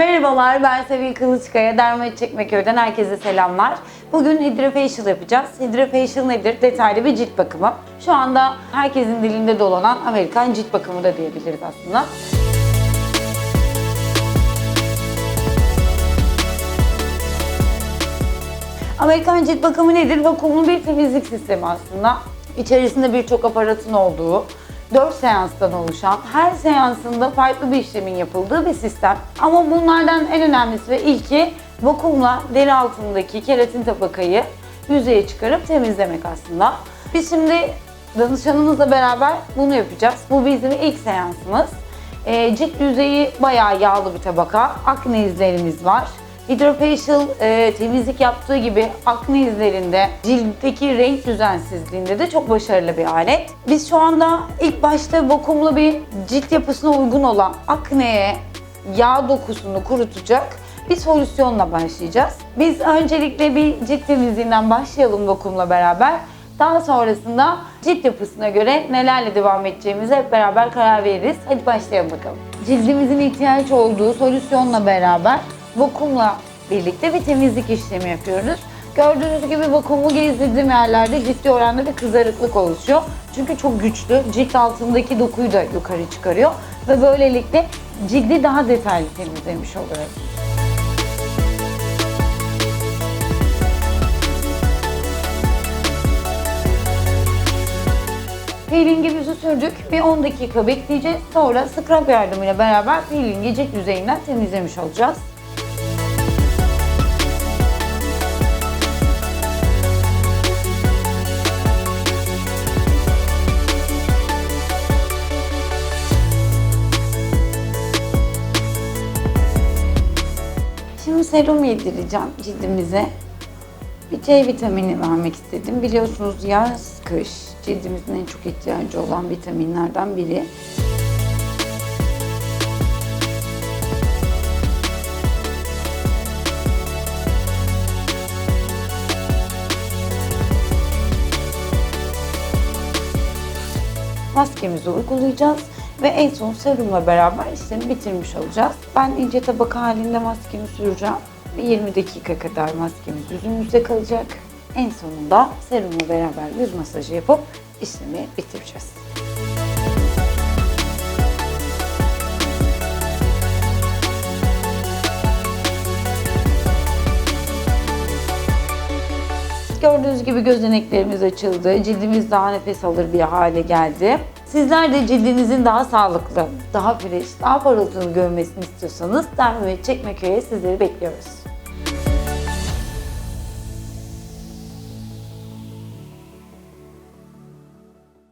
Merhabalar, ben Sevil Kılıçkaya. Dermat Çekmeköy'den herkese selamlar. Bugün Hydrofacial yapacağız. Hydrofacial nedir? Detaylı bir cilt bakımı. Şu anda herkesin dilinde dolanan Amerikan cilt bakımı da diyebiliriz aslında. Amerikan cilt bakımı nedir? Vakumlu bir temizlik sistemi aslında. İçerisinde birçok aparatın olduğu, 4 seanstan oluşan, her seansında farklı bir işlemin yapıldığı bir sistem. Ama bunlardan en önemlisi ve ilki vakumla deri altındaki keratin tabakayı yüzeye çıkarıp temizlemek aslında. Biz şimdi danışanımızla beraber bunu yapacağız. Bu bizim ilk seansımız. E, cilt yüzeyi bayağı yağlı bir tabaka. Akne izlerimiz var. Hydrofacial e, temizlik yaptığı gibi akne izlerinde, ciltteki renk düzensizliğinde de çok başarılı bir alet. Biz şu anda ilk başta vakumlu bir cilt yapısına uygun olan akneye yağ dokusunu kurutacak bir solüsyonla başlayacağız. Biz öncelikle bir cilt temizliğinden başlayalım vakumla beraber. Daha sonrasında cilt yapısına göre nelerle devam edeceğimize hep beraber karar veririz. Hadi başlayalım bakalım. Cildimizin ihtiyaç olduğu solüsyonla beraber vakumla birlikte bir temizlik işlemi yapıyoruz. Gördüğünüz gibi vakumu gezdirdiğim yerlerde ciddi oranda bir kızarıklık oluşuyor. Çünkü çok güçlü. Cilt altındaki dokuyu da yukarı çıkarıyor. Ve böylelikle cildi daha detaylı temizlemiş oluyoruz. Peelingimizi sürdük. Bir 10 dakika bekleyeceğiz. Sonra scrub yardımıyla beraber peelingi cilt yüzeyinden temizlemiş olacağız. Şimdi serum yedireceğim cildimize. Bir C vitamini vermek istedim. Biliyorsunuz yaz, kış cildimizin en çok ihtiyacı olan vitaminlerden biri. Maskemizi uygulayacağız ve en son serumla beraber işlemi bitirmiş olacağız. Ben ince tabaka halinde maskemi süreceğim. ve 20 dakika kadar maskemiz yüzümüzde kalacak. En sonunda serumla beraber yüz masajı yapıp işlemi bitireceğiz. Gördüğünüz gibi gözeneklerimiz açıldı. Cildimiz daha nefes alır bir hale geldi. Sizler de cildinizin daha sağlıklı, daha fresh, daha parıltılı görmesini istiyorsanız Derme Çekmeköy'e sizleri bekliyoruz.